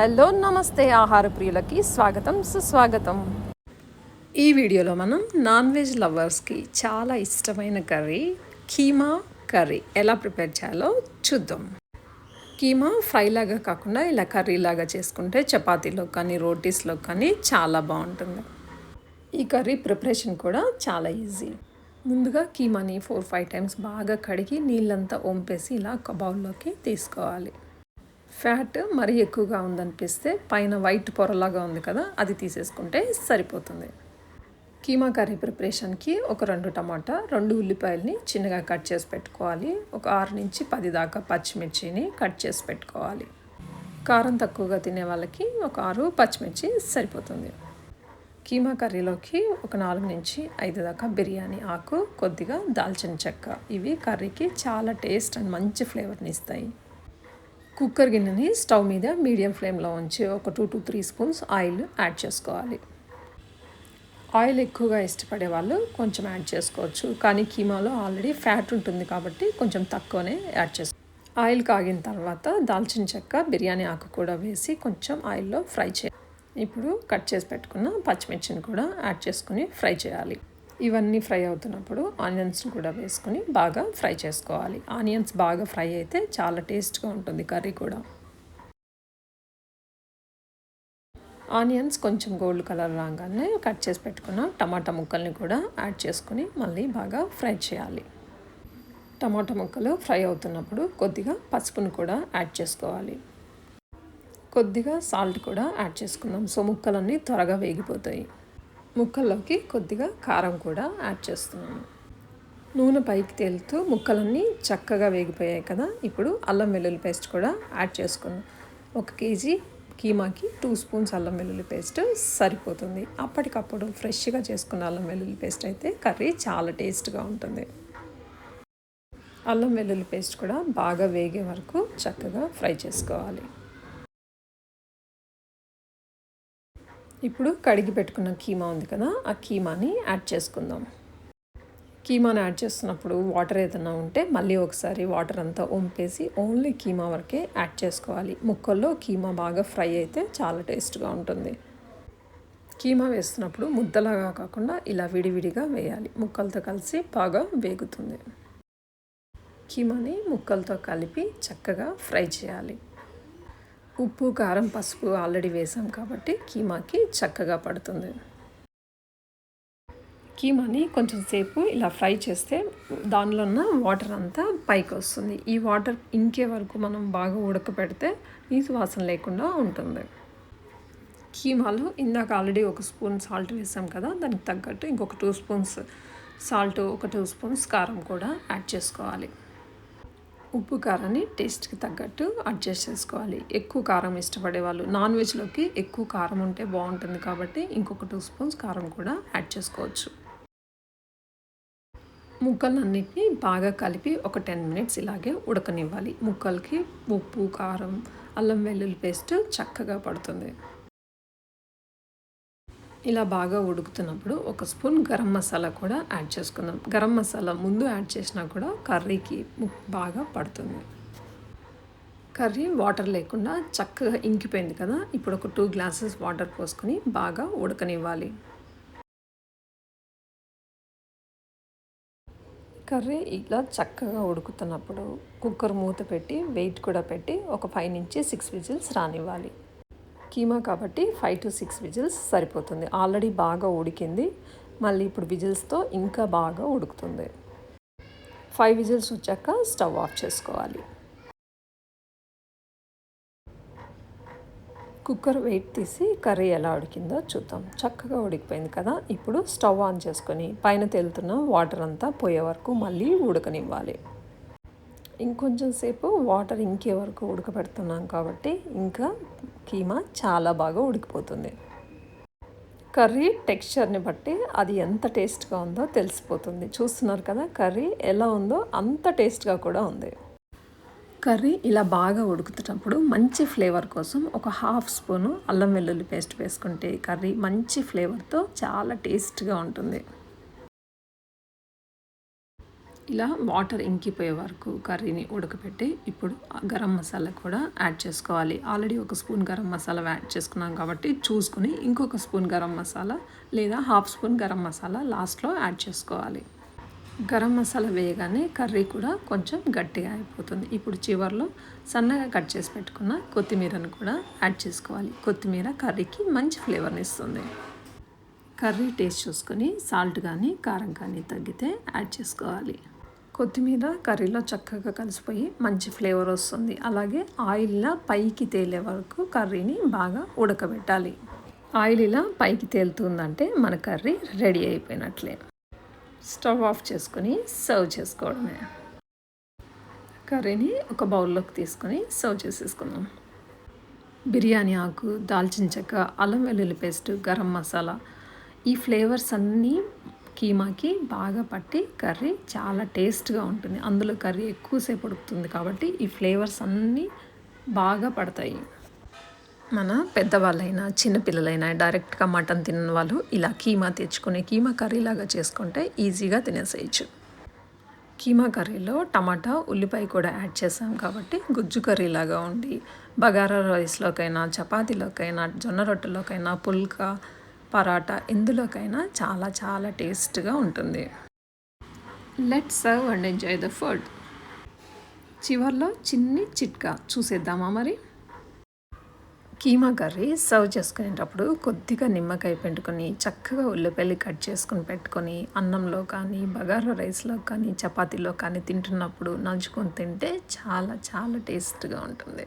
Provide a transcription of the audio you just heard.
Hello నమస్తే ఆహార ప్రియులకి స్వాగతం సుస్వాగతం. ఈ వీడియోలో మనం నాన్ వెజ్ లవర్స్కి చాలా ఇష్టమైన కర్రీ కీమా కర్రీ. ఎలా ప్రిపేర్ చేయాలో చూద్దాం. కీమా ఫ్రై లాగా కాకుండా ఇలా కర్రీ లాగా చేసుకుంటే చపాతీలో కానీ రోటీస్లో కానీ చాలా బాగుంటుంది. ఈ కర్రీ ప్రిపరేషన్ కూడా చాలా ఈజీ. ముందుగా కీమాని ఫోర్ ఫైవ్ టైమ్స్ బాగా కడిగి నీళ్ళంతా వంపేసి ఇలా ఒక బౌల్లోకి తీసుకోవాలి. ఫ్యాట్ మరీ ఎక్కువగా ఉందనిపిస్తే పైన వైట్ పొరలాగా ఉంది కదా అది తీసేసుకుంటే సరిపోతుంది. కీమా కర్రీ ప్రిపరేషన్కి ఒక రెండు టమాటా రెండు ఉల్లిపాయలని చిన్నగా కట్ చేసి పెట్టుకోవాలి. ఒక ఆరు నుంచి పది దాకా పచ్చిమిర్చిని కట్ చేసి పెట్టుకోవాలి. కారం తక్కువగా తినే వాళ్ళకి ఒక ఆరు పచ్చిమిర్చి సరిపోతుంది. కీమా కర్రీలోకి ఒక నాలుగు నుంచి ఐదు దాకా బిర్యానీ ఆకు కొద్దిగా దాల్చిన చెక్క. ఇవి కర్రీకి చాలా టేస్ట్ అండ్ మంచి ఫ్లేవర్ని ఇస్తాయి. కుక్కర్ గిన్నెని స్టవ్ మీద మీడియం ఫ్లేమ్లో ఉంచి ఒక two to three spoons oil add చేసుకోవాలి. ఆయిల్ ఎక్కువగా ఇష్టపడే వాళ్ళు కొంచెం యాడ్ చేసుకోవచ్చు. కానీ కీమాలో ఆల్రెడీ ఫ్యాట్ ఉంటుంది కాబట్టి కొంచెం తక్కువనే యాడ్ చేసుకో ఆయిల్ కాగిన తర్వాత దాల్చిన చెక్క బిర్యానీ ఆకు కూడా వేసి కొంచెం ఆయిల్లో ఫ్రై చేయాలి. ఇప్పుడు కట్ చేసి పెట్టుకున్న పచ్చిమిర్చిని కూడా యాడ్ చేసుకుని ఫ్రై చేయాలి. ఇవన్నీ ఫ్రై అవుతున్నప్పుడు ఆనియన్స్ని కూడా వేసుకొని బాగా ఫ్రై చేసుకోవాలి. ఆనియన్స్ బాగా ఫ్రై అయితే చాలా టేస్ట్గా ఉంటుంది కర్రీ కూడా. ఆనియన్స్ కొంచెం గోల్డ్ కలర్ రాగానే కట్ చేసి పెట్టుకున్న టమాటా ముక్కల్ని కూడా యాడ్ చేసుకుని మళ్ళీ బాగా ఫ్రై చేయాలి. టమాటా ముక్కలు ఫ్రై అవుతున్నప్పుడు కొద్దిగా పసుపును కూడా యాడ్ చేసుకోవాలి. కొద్దిగా సాల్ట్ కూడా యాడ్ చేసుకుందాం. సో ముక్కలన్నీ త్వరగా వేగిపోతాయి. ముక్కల్లోకి కొద్దిగా కారం కూడా యాడ్ చేస్తున్నాను. నూనె పైకి తేలుతూ ముక్కలన్నీ చక్కగా వేగిపోయాయి కదా. ఇప్పుడు అల్లం వెల్లుల్లి పేస్ట్ కూడా యాడ్ చేసుకున్నాం ఒక కేజీ కీమాకి టూ స్పూన్స్ అల్లం వెల్లుల్లి పేస్ట్ సరిపోతుంది. అప్పటికప్పుడు ఫ్రెష్గా చేసుకున్న అల్లం వెల్లుల్లి పేస్ట్ అయితే కర్రీ చాలా టేస్ట్గా ఉంటుంది. అల్లం వెల్లుల్లి పేస్ట్ కూడా బాగా వేగే వరకు చక్కగా ఫ్రై చేసుకోవాలి. ఇప్పుడు కడిగి పెట్టుకున్న కీమా ఉంది కదా ఆ కీమాని యాడ్ చేసుకుందాం. కీమాని యాడ్ చేస్తున్నప్పుడు వాటర్ ఏదైనా ఉంటే మళ్ళీ ఒకసారి వాటర్ అంతా వంపేసి ఓన్లీ కీమా వరకే యాడ్ చేసుకోవాలి. ముక్కల్లో కీమా బాగా ఫ్రై అయితే చాలా టేస్ట్గా ఉంటుంది. కీమా వేస్తున్నప్పుడు ముద్దలాగా కాకుండా ఇలా విడివిడిగా వేయాలి. ముక్కలతో కలిసి బాగా వేగుతుంది. కీమాని ముక్కలతో కలిపి చక్కగా ఫ్రై చేయాలి. ఉప్పు కారం పసుపు ఆల్రెడీ వేసాం కాబట్టి కీమాకి చక్కగా పడుతుంది. కీమాని కొంచెం సేపు ఇలా ఫ్రై చేస్తే దానిలో ఉన్న వాటర్ అంతా పైకి వస్తుంది. ఈ వాటర్ ఇంకే వరకు మనం బాగా ఉడకపెడితే నీసు వాసన లేకుండా ఉంటుంది. కీమాలో ఇందాక ఆల్రెడీ ఒక స్పూన్ సాల్ట్ వేసాం కదా దానికి తగ్గట్టు ఇంకొక టూ స్పూన్స్ సాల్ట్ ఒక టూ స్పూన్స్ కారం కూడా యాడ్ చేసుకోవాలి. ఉప్పు కారాన్ని టేస్ట్కి తగ్గట్టు అడ్జస్ట్ చేసుకోవాలి. ఎక్కువ కారం ఇష్టపడే వాళ్ళు నాన్ వెజ్లోకి ఎక్కువ కారం ఉంటే బాగుంటుంది కాబట్టి ఇంకొక టూ స్పూన్స్ కారం కూడా యాడ్ చేసుకోవచ్చు. ముక్కలన్నిటిని బాగా కలిపి ఒక టెన్ మినిట్స్ ఇలాగే ఉడకనివ్వాలి. ముక్కలకి ఉప్పు కారం అల్లం వెల్లుల్లి పేస్ట్ చక్కగా పడుతుంది. ఇలా బాగా ఉడుకుతున్నప్పుడు ఒక స్పూన్ గరం మసాలా కూడా యాడ్ చేసుకుందాం. గరం మసాలా ముందు యాడ్ చేసినా కూడా కర్రీకి బాగా పడుతుంది. కర్రీ వాటర్ లేకుండా చక్కగా ఇంకిపోయింది కదా? ఇప్పుడు ఒక టూ గ్లాసెస్ వాటర్ పోసుకొని బాగా ఉడకనివ్వాలి. కర్రీ ఇలా చక్కగా ఉడుకుతున్నప్పుడు కుక్కర్ మూత పెట్టి వెయిట్ కూడా పెట్టి ఒక ఫైవ్ నుంచి సిక్స్ విజిల్స్ రానివ్వాలి. కీమా కాబట్టి ఫైవ్ టు సిక్స్ విజిల్స్ సరిపోతుంది. ఆల్రెడీ బాగా ఉడికింది. మళ్ళీ ఇప్పుడు విజిల్స్తో ఇంకా బాగా ఉడుకుతుంది. ఫైవ్ విజిల్స్ వచ్చాక స్టవ్ ఆఫ్ చేసుకోవాలి. కుక్కర్ వెయిట్ తీసి కర్రీ ఎలా ఉడికిందో చూద్దాం. చక్కగా ఉడికిపోయింది కదా. ఇప్పుడు స్టవ్ ఆన్ చేసుకొని పైన తేలుతున్న వాటర్ అంతా పోయే వరకు మళ్ళీ ఉడకనివ్వాలి. ఇంకొంచెం సేపు వాటర్ ఇంకే వరకు ఉడకబెడుతున్నాం కాబట్టి ఇంకా కీమా చాలా బాగా ఉడికిపోతుంది. కర్రీ టెక్స్చర్ని బట్టి అది ఎంత టేస్ట్గా ఉందో తెలిసిపోతుంది. చూస్తున్నారు కదా కర్రీ ఎలా ఉందో అంత టేస్ట్గా కూడా ఉంది. కర్రీ ఇలా బాగా ఉడుకుతున్నప్పుడు మంచి ఫ్లేవర్ కోసం ఒక హాఫ్ స్పూను అల్లం వెల్లుల్లి పేస్ట్ వేసుకుంటే కర్రీ మంచి ఫ్లేవర్తో చాలా టేస్ట్గా ఉంటుంది. ఇలా వాటర్ ఇంకిపోయే వరకు కర్రీని ఉడకపెట్టి ఇప్పుడు గరం మసాలా కూడా యాడ్ చేసుకోవాలి. ఆల్రెడీ ఒక స్పూన్ గరం మసాలా యాడ్ చేసుకున్నాం కాబట్టి చూసుకుని ఇంకొక స్పూన్ గరం మసాలా లేదా హాఫ్ స్పూన్ గరం మసాలా లాస్ట్లో యాడ్ చేసుకోవాలి. గరం మసాలా వేయగానే కర్రీ కూడా కొంచెం గట్టిగా అయిపోతుంది. ఇప్పుడు చివరిలో సన్నగా కట్ చేసి పెట్టుకున్న కొత్తిమీరను కూడా యాడ్ చేసుకోవాలి. కొత్తిమీర కర్రీకి మంచి ఫ్లేవర్ని ఇస్తుంది. కర్రీ టేస్ట్ చూసుకొని సాల్ట్ కానీ కారం కానీ తగ్గితే యాడ్ చేసుకోవాలి. కొత్తిమీర కర్రీలో చక్కగా కలిసిపోయి మంచి ఫ్లేవర్ వస్తుంది. అలాగే ఆయిల్లో పైకి తేలే వరకు కర్రీని బాగా ఉడకబెట్టాలి. ఆయిల్ ఇలా పైకి తేలుతుందంటే మన కర్రీ రెడీ అయిపోయినట్లే. స్టవ్ ఆఫ్ చేసుకొని సర్వ్ చేసుకోవడమే. కర్రీని ఒక బౌల్లోకి తీసుకొని సర్వ్ చేసేసుకుందాం. బిర్యానీ ఆకు దాల్చిన చెక్క అల్లం వెల్లుల్లి పేస్ట్ గరం మసాలా ఈ ఫ్లేవర్స్ అన్నీ కీమాకి బాగా పట్టి కర్రీ చాలా టేస్ట్గా ఉంటుంది. అందులో కర్రీ ఎక్కువసేపు ఉడుకుతుంది కాబట్టి ఈ ఫ్లేవర్స్ అన్నీ బాగా పడతాయి. మన పెద్దవాళ్ళైనా చిన్నపిల్లలైనా డైరెక్ట్గా మటన్ తిన్న వాళ్ళు ఇలా కీమా తెచ్చుకునే కీమా కర్రీలాగా చేసుకుంటే ఈజీగా తినేసేయచ్చు. కీమా కర్రీలో టమాటా ఉల్లిపాయ కూడా యాడ్ చేసాం కాబట్టి గుజ్జు కర్రీలాగా ఉండి బగారా రైస్లోకైనా చపాతీలోకైనా జొన్న రొట్టెలోకైనా పుల్కా పరాటా ఎందులోకైనా చాలా చాలా టేస్ట్గా ఉంటుంది. Let serve and enjoy the food. చివర్లో చిన్ని చిట్కా చూసేద్దామా మరి? కీమా కర్రీ సర్వ్ చేసుకునేటప్పుడు కొద్దిగా నిమ్మకాయ పెట్టుకొని చక్కగా ఉల్లిపల్లి కట్ చేసుకుని పెట్టుకొని అన్నంలో కానీ బగారా రైస్లో కానీ చపాతీలో కానీ తింటున్నప్పుడు నంచుకొని తింటే చాలా చాలా టేస్ట్గా ఉంటుంది.